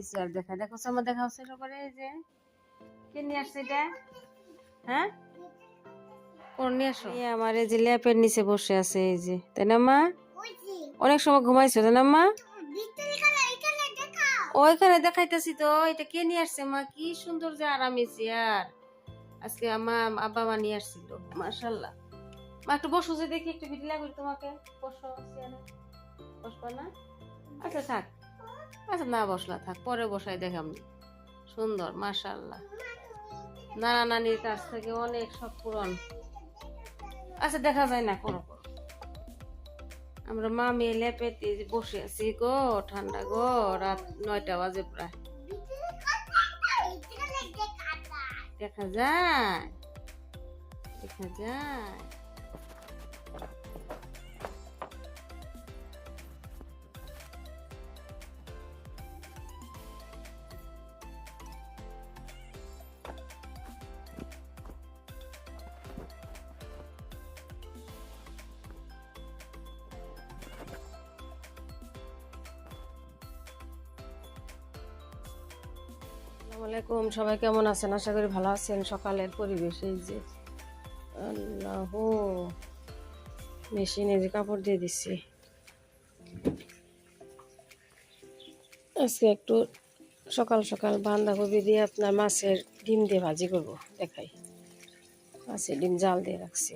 আরামি chair দেখা দেখো আমার দেখা হচ্ছে এই যে। কে নিয়ে আসছে এটা? হ্যাঁ? কোন নিয়ে আসো? আমার এই যে ল্যাপের নিচে বসে আছে এই যে। তাই না মা? অনেক সময় ঘুমাইছো তাই না মা? ওইখানে দেখাইতেছি তো এটা কে নিয়ে আসছে মা? কি সুন্দর যে আরামি চেয়ার। আজকে আমার আব্বা মা নিয়ে আসছিল মাশাল্লাহ মা একটু বসো যে দেখি একটু ভিডিও লাগবে তোমাকে। বসো চেয়ারে। বসবা না? আচ্ছা থাক। আচ্ছা না, বসলা, থাক, পরে বসাই দেখাম। সুন্দর মাশাল্লাহ নানা নানির কাছ থেকে অনেক সব পূরণ। আচ্ছা দেখা যায় না, করো করো। আমরা মা মেয়ে লেপেতে বসে আছি গো, ঠান্ডা গো, রাত নয়টা বাজে প্রায়। দেখা যায় দেখা যায়। আসসালামু আলাইকুম। সবাই কেমন আছেন? আশা করি ভালো আছেন। সকালের পরিবেশ এই যে আল্লাহ মেশিনে যে কাপড় দিয়ে দিচ্ছি আজকে একটু সকাল সকাল বাঁধাকপি দিয়ে আপনার মাছের ডিম দিয়ে ভাজি করব, দেখাই। মাছের ডিম জাল দিয়ে রাখছি।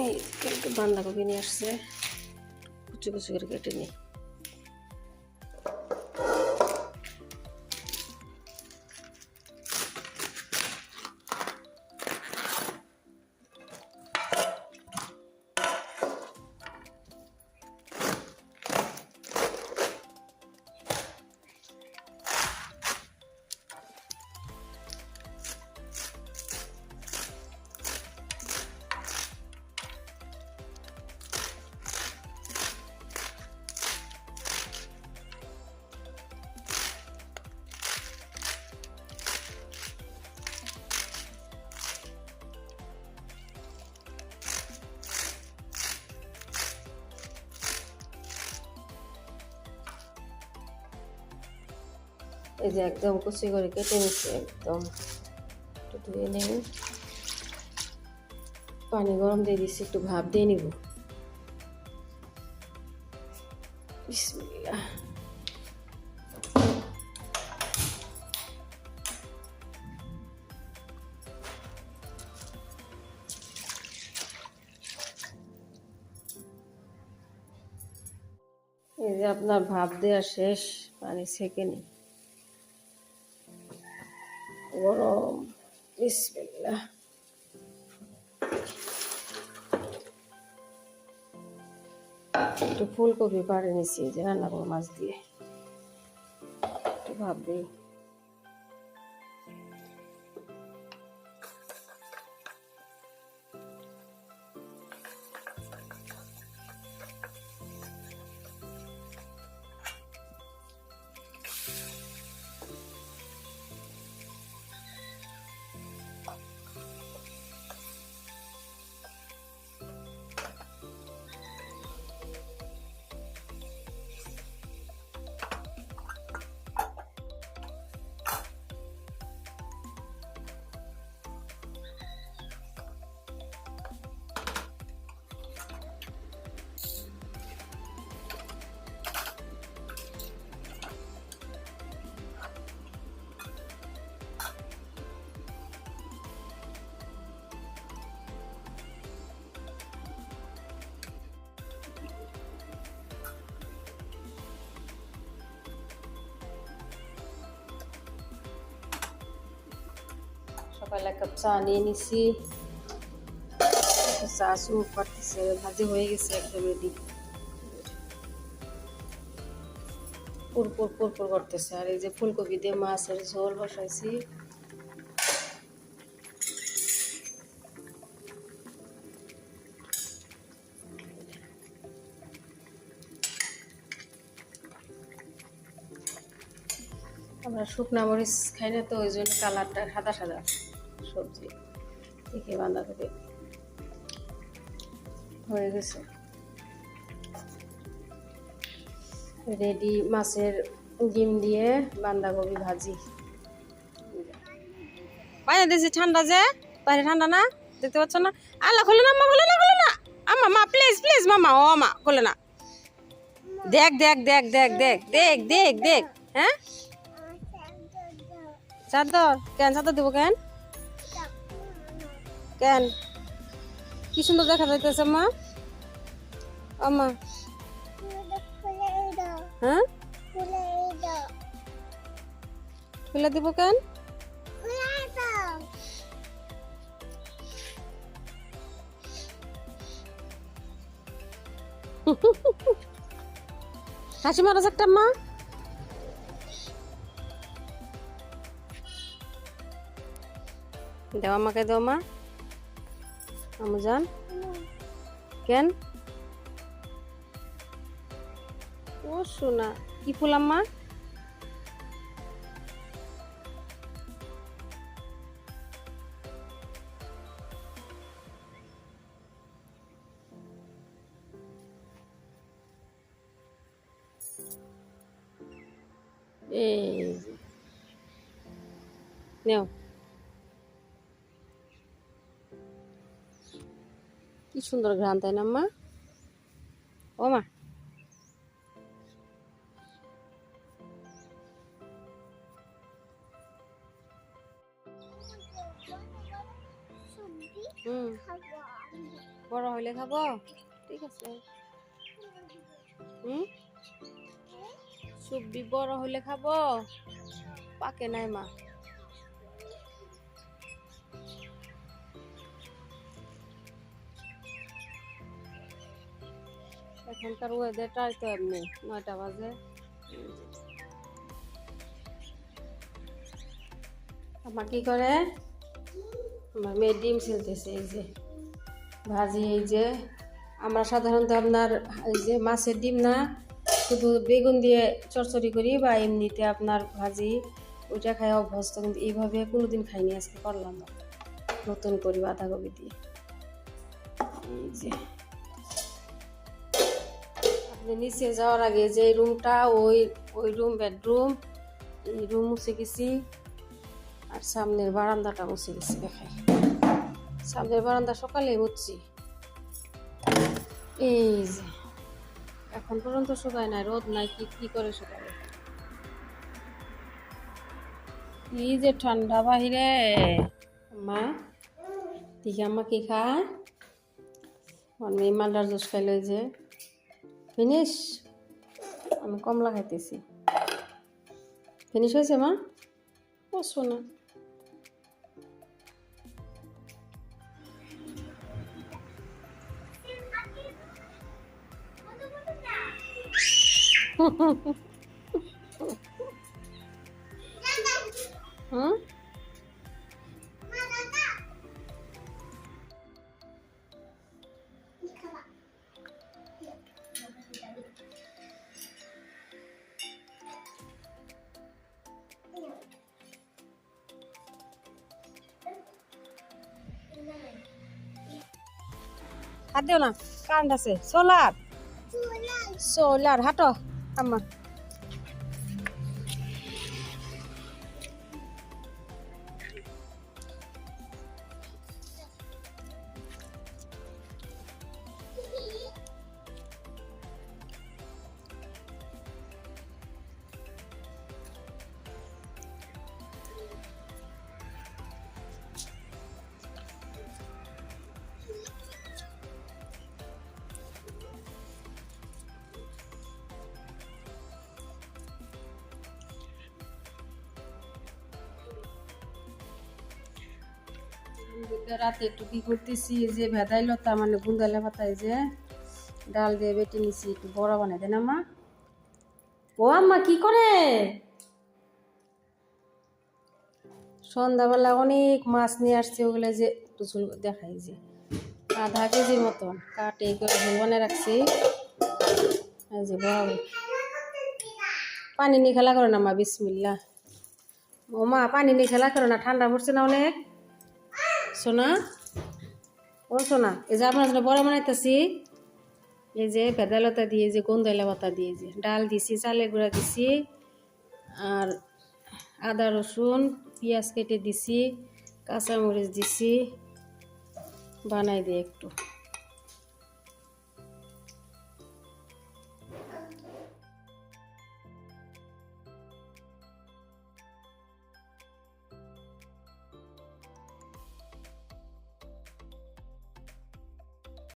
এই একটু বান্ধাকপি নিয়ে আসছে। কুচু কুচু করে কেটে নিই। এই যে একদম কুচি করে কেটে নিচ্ছি, একদম। একটু ধুয়ে নেব পানি গরম দিয়ে দিচ্ছি, একটু ভাপ দিয়ে নিব। এই যে আপনার ভাপ দেওয়া শেষ, পানি সেকে নিই। গরম বিসমিল্লা একটু ফুলকপি পাড়ে নিচ্ছি যে রান্না করব মাছ দিয়ে। একটু ভাব এক কাপ চা নিয়ে নিছি চা শুরু করতেছে ভাজি হয়ে গেছে একদম রেডি পুরপুর পুরপুর করতেছে আর এই যে ফুলকপি দিয়ে মাছের ঝোল বসাইছি আমরা শুকনা মরিচ খাই না তো ওই জন্য কালারটা সাদা সাদা সবজি দেখে বাঁধাকপি। হয়ে গেছে। রেডি মাছের ডিম দিয়ে বাঁধাকপি ভাজি। বাইরে দিয়েছি ঠান্ডা যে বাইরে ঠান্ডা না, দেখতে পাচ্ছ না? আল্লাহ, খোলে না মা খোলে না খোলে না। আমা মা প্লিজ প্লিজ মামা ও, মা, খোলে না। দেখ দেখ দেখ দেখ দেখ দেখ দেখ দেখ হ্যাঁ? চাদর, কেন চাদর দেবো, কেন? কেন? কি সুন্দর দেখা যাইতেছে, মা? আমা হ্যাঁ? দিব কেন? হাসি মারাস একটা মা। দেওয়া মাকে দেওয়া মা। Amazon. Hmm. Ken? Oh, suna. Ibu lama? Eh. Neo. সুন্দর ঘ্রাণ, তাই না, মা? ও, মা। বড় হইলে খাব? ঠিক আছে। হুম? সবজি বড় হইলে খাব? পাকে নাই, মা। এখনকার ওয়েদারটাই তো এমনি, নয়টা বাজে। আমার কি করে? আমার মেয়ে ডিম ছিলতেছে, এই যে ভাজি, এই যে। আমরা সাধারণত আপনার, এই যে মাছের ডিম না, শুধু বেগুন দিয়ে চরচড়ি করি বা এমনিতে আপনার ভাজি, ওইটা খাই অভ্যস্ত, কিন্তু এইভাবে কোনোদিন খাইনি, আজকে করলাম। নতুন করি বাঁধাকপি দিয়ে। এই যে। আপনি নিচে যাওয়ার আগে যে রুমটা ওই ওই রুম বেডরুম এই রুম মুছে গেছি। আর সামনের বারান্দাটা মুছে গেছি, দেখাই। সামনের বারান্দা সকালে মুছছি। এই যে, এখন পর্যন্ত শুকায় নাই, রোদ নাই, কি কি করে শুকাবে? কি যে ঠান্ডা বাহিরে। মা দিকে আম্মা কি খায় আমার মেয়ে মালদার জুস খাইলো যে। ফিনিশ আমি কমলা খাইতেছি। ফিনিশ হয়েছে মা? ও শোনা হুম হাত দিও না কারেন্ট আছে। সোলার সোলার হাঁটো। আম্মা। রাতে একটু কি করতেছি যে ভেদাই লতা মানে গুন্দালে পাতায় যে ডাল দিয়ে বেটে নিছি, একটু বড় বানাই দেন মা? ও আম্মা, কি করে? সন্ধ্যাবেলা অনেক মাছ নিয়ে আসছে, ওগুলো যে একটু ঝুল দেখাই যে আধা কেজির মতন কাটে করে ঝুল বানিয়ে রাখছি। এই যে বড়। পানি নিয়ে খেলা করো না মা বিসমিল্লা ও মা, পানি নিয়ে খেলা করো না, ঠান্ডা পড়ছে না অনেক? সোনা? ও সোনা, এই যে আপনার জন্য বড় বানাইতেছি। এই যে ভেদাইলতা দিয়ে যে গন্দাইলা পাতা দিয়ে যে ডাল দিছি, চালের গুঁড়া দিছি, আর আদা, রসুন, পেঁয়াজ কেটে দিছি, কাঁচামরিচ দিছি, বানাই দিয়ে একটু।